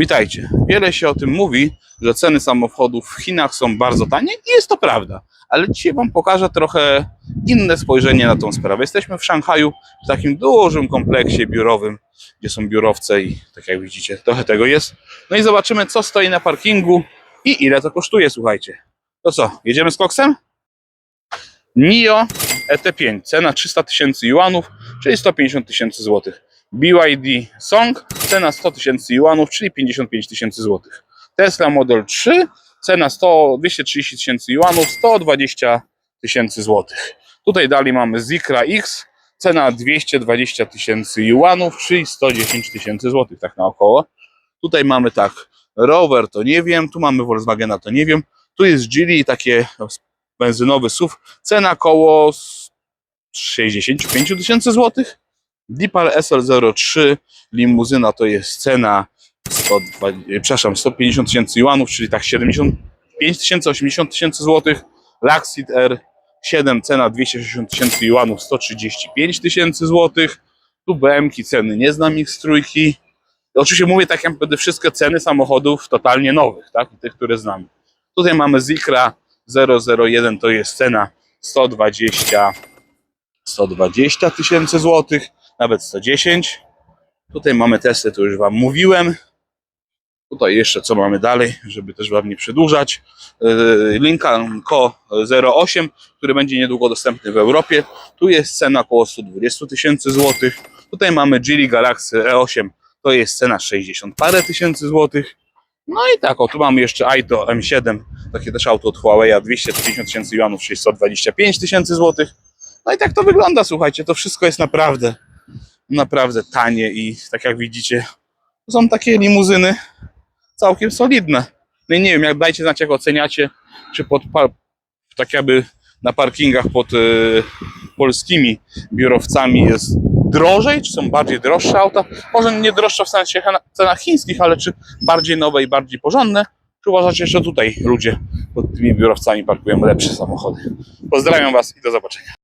Witajcie. Wiele się o tym mówi, że ceny samochodów w Chinach są bardzo tanie i jest to prawda. Ale dzisiaj Wam pokażę trochę inne spojrzenie na tą sprawę. Jesteśmy w Szanghaju, w takim dużym kompleksie biurowym, gdzie są biurowce i tak jak widzicie, trochę tego jest. No i zobaczymy, co stoi na parkingu i ile to kosztuje, słuchajcie. To co, jedziemy z koksem? NIO ET5, cena 300 tysięcy juanów, czyli 150 tysięcy złotych. BYD Song, cena 100 tysięcy juanów, czyli 55 tysięcy złotych. Tesla Model 3, cena 100, 230 tysięcy juanów, 120 tysięcy złotych. Tutaj dalej mamy Zikra X, cena 220 tysięcy juanów, czyli 110 tysięcy złotych, tak naokoło. Tutaj mamy tak, rower to nie wiem, tu mamy Volkswagena to nie wiem, tu jest Geely, takie benzynowy SUV, cena koło 65 tysięcy złotych. Deepal SL03 limuzyna to jest cena 120, przepraszam, 150 tysięcy juanów, czyli tak 75 tysięcy, 80 tysięcy złotych. Laxit R7 cena 260 tysięcy juanów, 135 tysięcy złotych. Tu BMki ceny nie znam ich z trójki. Oczywiście mówię tak jak będę wszystkie ceny samochodów totalnie nowych, tak? Tych, które znamy. Tutaj mamy Zikra 001, to jest cena 120 120 tysięcy złotych, nawet 110. Tutaj mamy testy, to już Wam mówiłem. Tutaj jeszcze co mamy dalej, żeby też Wam nie przedłużać. Yy, Lincoln Co 08, który będzie niedługo dostępny w Europie. Tu jest cena około 120 tysięcy złotych. Tutaj mamy Geely Galaxy E8, to jest cena 60 parę tysięcy złotych. No i tak, o tu mamy jeszcze Aito M7, takie też auto od Huawei, 250 tysięcy juanów, czyli 125 tysięcy złotych. No i tak to wygląda, słuchajcie, to wszystko jest naprawdę, naprawdę tanie i tak jak widzicie, są takie limuzyny całkiem solidne. No i nie wiem, jak dajcie znać, jak oceniacie, czy pod, tak jakby na parkingach pod y, polskimi biurowcami jest drożej, czy są bardziej droższe auta? Może nie droższe w sensie cenach chińskich, ale czy bardziej nowe i bardziej porządne? Czy uważacie, że tutaj ludzie pod tymi biurowcami parkują lepsze samochody? Pozdrawiam Was i do zobaczenia.